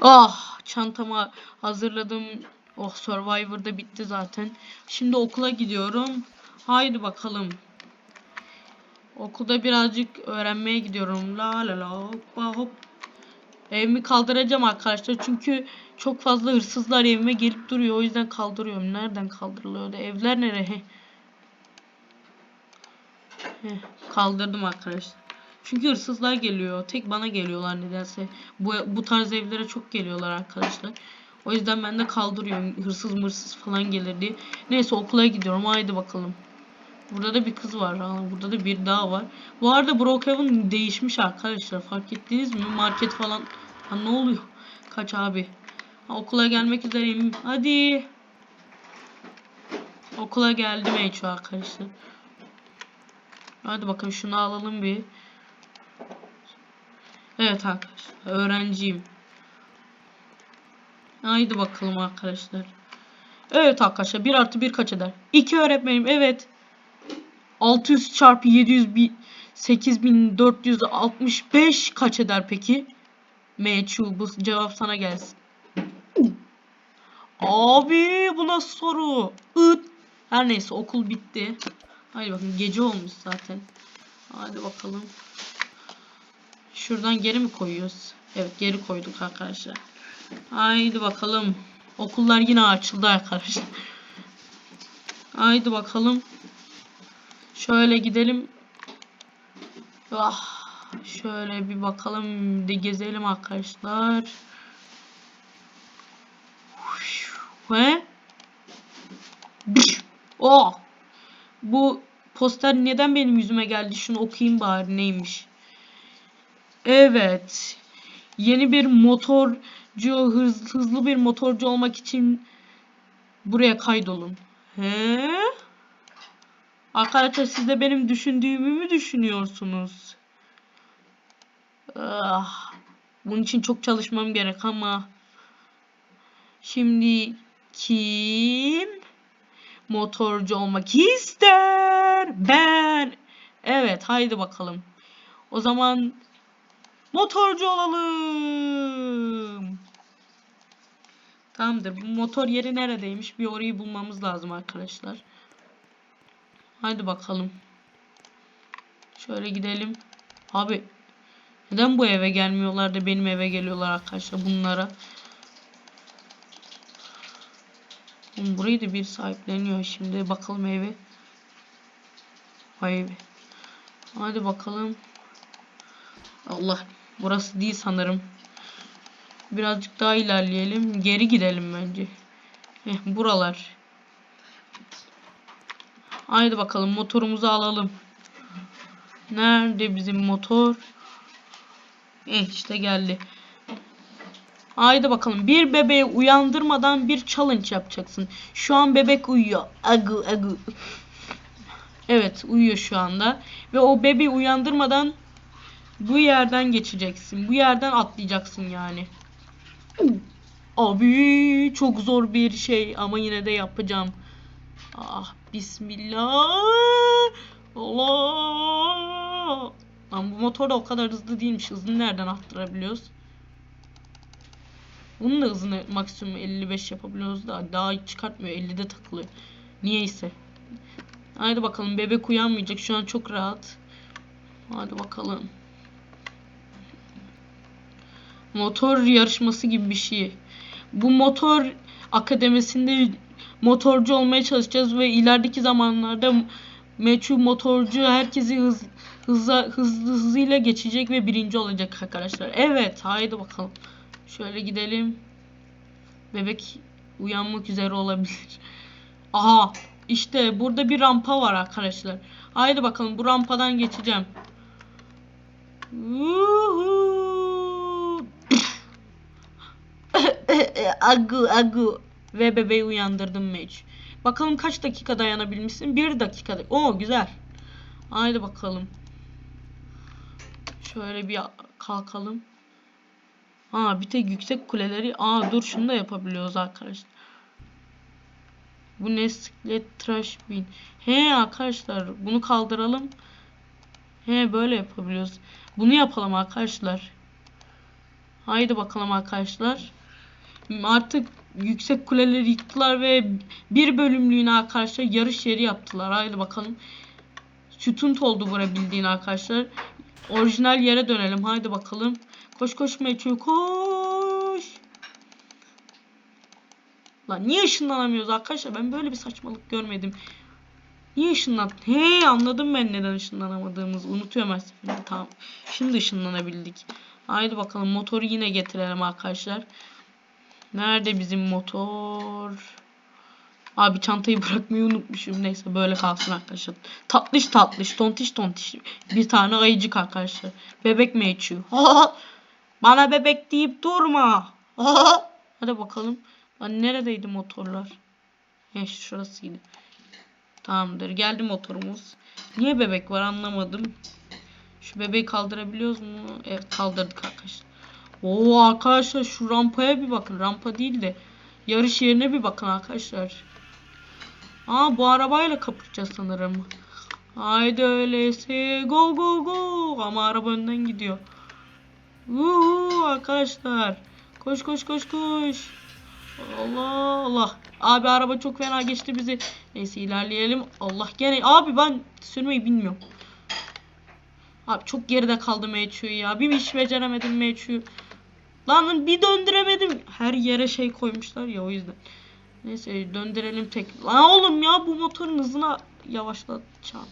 Ah çantamı hazırladım. Oh Survivor'da bitti zaten. Şimdi okula gidiyorum. Haydi bakalım. Okulda birazcık öğrenmeye gidiyorum. La la la hoppa hop. Evimi kaldıracağım arkadaşlar. Çünkü çok fazla hırsızlar evime gelip duruyor. O yüzden kaldırıyorum. Nereden kaldırılıyordu? Evler nereye? Heh, kaldırdım arkadaşlar. Çünkü hırsızlar geliyor. Tek bana geliyorlar nedense. Bu, bu tarz evlere çok geliyorlar arkadaşlar. O yüzden ben de kaldırıyorum. Hırsız mırsız falan gelir diye. Neyse okula gidiyorum. Haydi bakalım. Burada da bir kız var. Burada da bir daha var. Bu arada Brookhaven değişmiş arkadaşlar. Fark ettiniz mi? Market falan. Ha, ne oluyor? Kaç abi. Ha, okula gelmek üzereyim. Hadi. Okula geldim Eço arkadaşlar. Hadi bakın şunu alalım bir. Evet arkadaşlar. Öğrenciyim. Haydi bakalım arkadaşlar. Evet arkadaşlar 1 artı 1 kaç eder? 2 öğretmenim evet. 600 çarpı 700 bir 8465 kaç eder peki? Meçhul bu cevap sana gelsin. Abi bu nasıl soru? Iıt. Her neyse okul bitti. Haydi bakın gece olmuş zaten. Hadi bakalım. Şuradan geri mi koyuyoruz? Evet geri koyduk arkadaşlar. Haydi bakalım. Okullar yine açıldı arkadaşlar. Haydi bakalım. Şöyle gidelim. Ah, şöyle bir bakalım de gezelim arkadaşlar. Ve Oh. Bu poster neden benim yüzüme geldi? Şunu okuyayım bari neymiş. Evet. Yeni bir motorcu, hız, hızlı bir motorcu olmak için buraya kaydolun. He? Arkadaşlar siz de benim düşündüğümü mü düşünüyorsunuz? Ah, bunun için çok çalışmam gerek ama şimdi kim motorcu olmak ister? Ben. Evet, haydi bakalım. O zaman motorcu olalım. Tamamdır. Bu motor yeri neredeymiş? Bir orayı bulmamız lazım arkadaşlar. Haydi bakalım. Şöyle gidelim. Abi neden bu eve gelmiyorlar da benim eve geliyorlar arkadaşlar bunlara. Burayı da bir sahipleniyor şimdi. Bakalım evi. Vay be. Hadi bakalım. Allah. Burası değil sanırım. Birazcık daha ilerleyelim. Geri gidelim bence. Heh, buralar. Haydi bakalım motorumuzu alalım. Nerede bizim motor? Eh işte geldi. Haydi bakalım bir bebeği uyandırmadan bir challenge yapacaksın. Şu an bebek uyuyor. Agu agu. Evet uyuyor şu anda. Ve o bebeği uyandırmadan bu yerden geçeceksin. Bu yerden atlayacaksın yani. Abi çok zor bir şey ama yine de yapacağım. Ah bismillah. Allah. Lan bu motor da o kadar hızlı değilmiş. Hızını nereden arttırabiliyoruz? Bunun da hızını maksimum 55 yapabiliyoruz da daha çıkartmıyor. 50'de takılıyor. Niyeyse. Haydi bakalım bebek uyanmayacak. Şu an çok rahat. Hadi bakalım. Motor yarışması gibi bir şey. Bu motor akademisinde motorcu olmaya çalışacağız ve ilerideki zamanlarda meçhul motorcu herkesi hız, hızla, hızlı hızıyla geçecek ve birinci olacak arkadaşlar. Evet haydi bakalım. Şöyle gidelim. Bebek uyanmak üzere olabilir. Aha işte burada bir rampa var arkadaşlar. Haydi bakalım bu rampadan geçeceğim. agu agu ve bebeği uyandırdım meç. Bakalım kaç dakika dayanabilmişsin? Bir dakikada. Oo güzel. Haydi bakalım. Şöyle bir kalkalım. Aa bir tek yüksek kuleleri. Aa dur şunu da yapabiliyoruz arkadaşlar. Bu ne siklet trash bin. He arkadaşlar bunu kaldıralım. He böyle yapabiliyoruz. Bunu yapalım arkadaşlar. Haydi bakalım arkadaşlar. Artık yüksek kuleleri yıktılar ve bir bölümlüğüne arkadaşlar yarış yeri yaptılar. Haydi bakalım. Sütunt oldu bura bildiğin arkadaşlar. Orijinal yere dönelim. Haydi bakalım. Koş koş Meçhul koş. Lan niye ışınlanamıyoruz arkadaşlar? Ben böyle bir saçmalık görmedim. Niye ışınlan? He anladım ben neden ışınlanamadığımızı. Unutuyorum her seferinde. Tamam. Şimdi ışınlanabildik. Haydi bakalım motoru yine getirelim arkadaşlar. Nerede bizim motor? Abi çantayı bırakmayı unutmuşum. Neyse böyle kalsın arkadaşlar. Tatlış tatlış, tontiş tontiş. Bir tane ayıcık arkadaşlar. Bebek mi içiyor? Bana bebek deyip durma. Hadi bakalım. Lan neredeydi motorlar? He şurasıydı. Tamamdır. Geldi motorumuz. Niye bebek var anlamadım. Şu bebeği kaldırabiliyoruz mu? Evet kaldırdık arkadaşlar. Oo arkadaşlar şu rampaya bir bakın. Rampa değil de yarış yerine bir bakın arkadaşlar. Aa bu arabayla kapışacağız sanırım. Haydi öyleyse go go go. Ama araba önden gidiyor. Uhu arkadaşlar. Koş koş koş koş. Allah Allah. Abi araba çok fena geçti bizi. Neyse ilerleyelim. Allah gene. Abi ben sürmeyi bilmiyorum. Abi çok geride kaldı Meçhu'yu ya. Bir iş beceremedim Meçhu'yu. Lan bir döndüremedim. Her yere şey koymuşlar ya o yüzden. Neyse döndürelim tek. Lan oğlum ya bu motorun hızına yavaşlatacağım.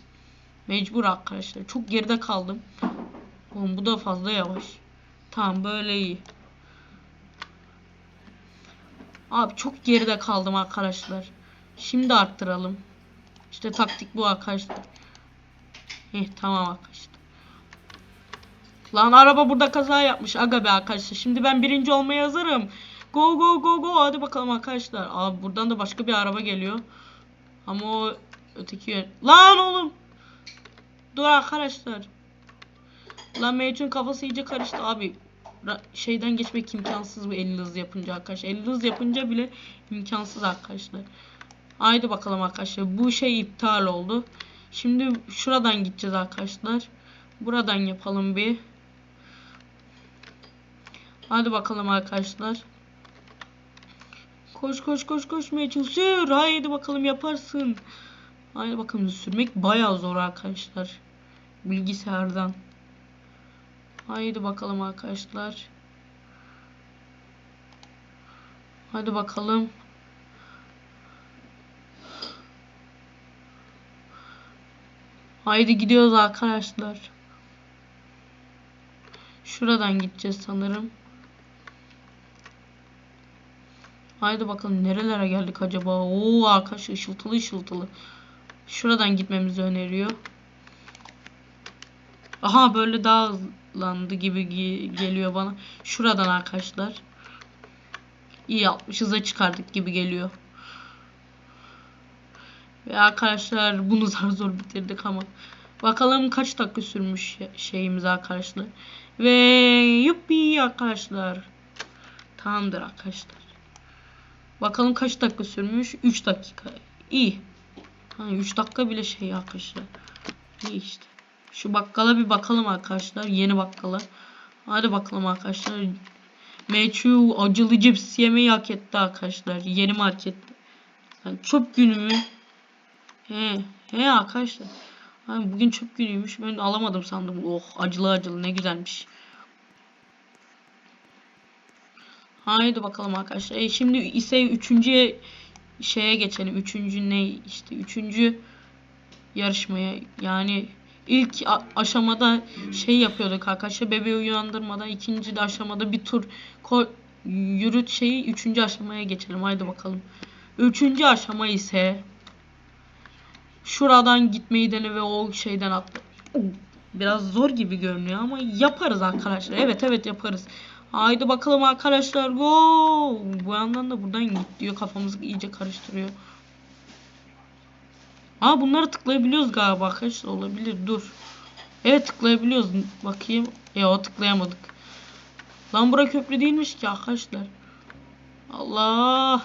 Mecbur arkadaşlar. Çok geride kaldım. Oğlum bu da fazla yavaş. Tamam böyle iyi. Abi çok geride kaldım arkadaşlar. Şimdi arttıralım. İşte taktik bu arkadaşlar. Heh tamam arkadaşlar. Lan araba burada kaza yapmış. Aga be arkadaşlar. Şimdi ben birinci olmaya hazırım. Go go go go. Hadi bakalım arkadaşlar. Abi buradan da başka bir araba geliyor. Ama o öteki yön. Lan oğlum. Dur arkadaşlar. Lan Mecnun kafası iyice karıştı abi. Şeyden geçmek imkansız bu 50 hız yapınca arkadaşlar. 50 hız yapınca bile imkansız arkadaşlar. Haydi bakalım arkadaşlar. Bu şey iptal oldu. Şimdi şuradan gideceğiz arkadaşlar. Buradan yapalım bir. Hadi bakalım arkadaşlar. Koş koş koş koş Mecnun sür. Haydi bakalım yaparsın. Haydi bakalım sürmek bayağı zor arkadaşlar. Bilgisayardan. Haydi bakalım arkadaşlar. Hadi bakalım. Haydi gidiyoruz arkadaşlar. Şuradan gideceğiz sanırım. Haydi bakalım nerelere geldik acaba? Oo arkadaşlar ışıltılı ışıltılı. Şuradan gitmemizi öneriyor. Aha böyle daha hızlandı gibi ge- geliyor bana. Şuradan arkadaşlar. İyi yapmış hıza çıkardık gibi geliyor. Ve arkadaşlar bunu zar zor bitirdik ama. Bakalım kaç dakika sürmüş şeyimiz arkadaşlar. Ve yuppi arkadaşlar. Tamamdır arkadaşlar. Bakalım kaç dakika sürmüş? 3 dakika. İyi. Ha, 3 dakika bile şey arkadaşlar. İyi işte. Şu bakkala bir bakalım arkadaşlar. Yeni bakkala. Hadi bakalım arkadaşlar. Meçhu acılı cips yemeği hak etti arkadaşlar. Yeni markette. Yani çöp günü mü? He, he arkadaşlar. Ha, bugün çöp günüymüş. Ben alamadım sandım. Oh acılı acılı ne güzelmiş. Haydi bakalım arkadaşlar. E, şimdi ise üçüncü şeye geçelim. Üçüncü ne işte üçüncü yarışmaya yani ilk aşamada şey yapıyorduk arkadaşlar bebeği uyandırmadan ikinci de aşamada bir tur yürüt şeyi üçüncü aşamaya geçelim haydi bakalım. Üçüncü aşama ise şuradan gitmeyi dene ve o şeyden atla. Biraz zor gibi görünüyor ama yaparız arkadaşlar. Evet evet yaparız. Haydi bakalım arkadaşlar go. Bu yandan da buradan git diyor kafamızı iyice karıştırıyor. Aa bunları tıklayabiliyoruz galiba arkadaşlar olabilir dur. Evet tıklayabiliyoruz bakayım. Ya o tıklayamadık. Lan bura köprü değilmiş ki arkadaşlar. Allah.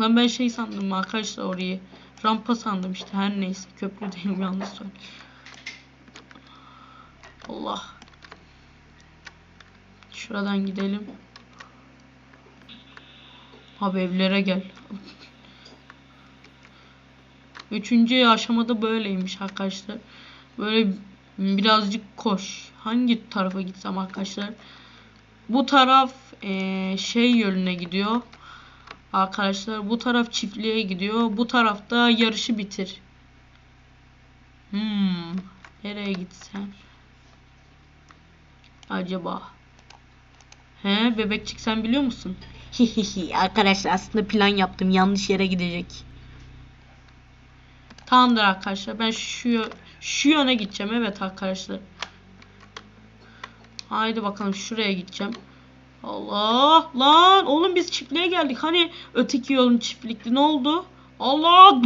Lan ben şey sandım arkadaşlar orayı. Rampa sandım işte her neyse köprü değil yanlış söyledim. Allah. Şuradan gidelim. Abi evlere gel. Üçüncü aşamada böyleymiş arkadaşlar. Böyle birazcık koş. Hangi tarafa gitsem arkadaşlar? Bu taraf eee, şey yönüne gidiyor. Arkadaşlar bu taraf çiftliğe gidiyor. Bu tarafta yarışı bitir. Hmm. Nereye gitsem? Acaba? He bebekçik sen biliyor musun? Hihihi arkadaşlar aslında plan yaptım. Yanlış yere gidecek. Tamamdır arkadaşlar. Ben şu şu yöne gideceğim. Evet arkadaşlar. Haydi bakalım şuraya gideceğim. Allah lan oğlum biz çiftliğe geldik. Hani öteki yolun çiftlikti ne oldu? Allah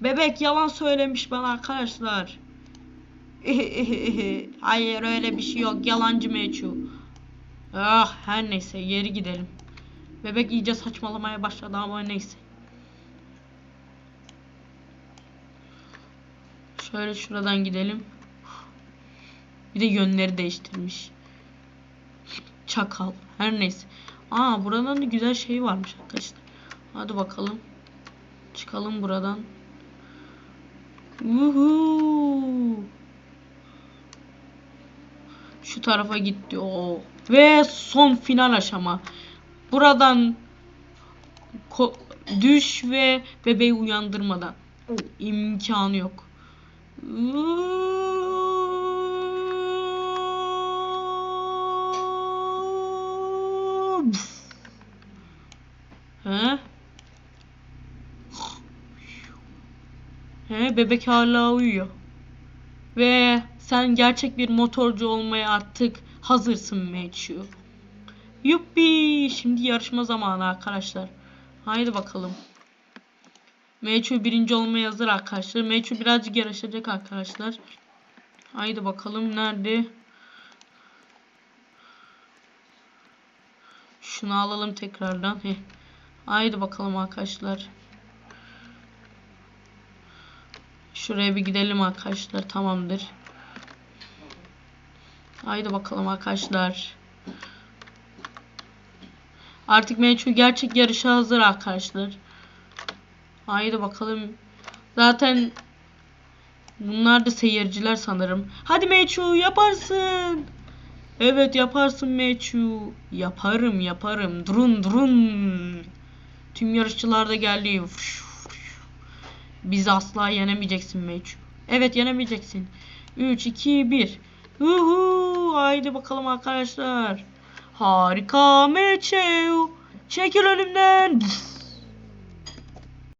Bebek yalan söylemiş bana arkadaşlar. Hayır öyle bir şey yok. Yalancı meçhu. Ah her neyse geri gidelim. Bebek iyice saçmalamaya başladı ama neyse. Şöyle şuradan gidelim. Bir de yönleri değiştirmiş. Çakal. Her neyse. Aa buradan da güzel şey varmış arkadaşlar. Hadi bakalım. Çıkalım buradan. Uhu. Şu tarafa gitti o. Ve son final aşama. Buradan düş ve bebeği uyandırmadan. imkanı yok. He? He, bebek hala uyuyor. Ve sen gerçek bir motorcu olmaya artık hazırsın Meçhu. Yuppi! Şimdi yarışma zamanı arkadaşlar. Haydi bakalım. Meçhu birinci olmaya hazır arkadaşlar. Meçhu birazcık yarışacak arkadaşlar. Haydi bakalım nerede? Şunu alalım tekrardan. Heh. Haydi bakalım arkadaşlar. Şuraya bir gidelim arkadaşlar. Tamamdır. Haydi bakalım arkadaşlar. Artık Meçhu gerçek yarışa hazır arkadaşlar. Haydi bakalım. Zaten bunlar da seyirciler sanırım. Hadi Meçhu yaparsın. Evet yaparsın Meçhu. Yaparım yaparım. Durun durun. Tüm yarışçılar da geldi. Fuş. Bizi asla yenemeyeceksin Meçhu. Evet yenemeyeceksin. 3, 2, 1. Uhu, haydi bakalım arkadaşlar. Harika Meçhu. Çekil önümden.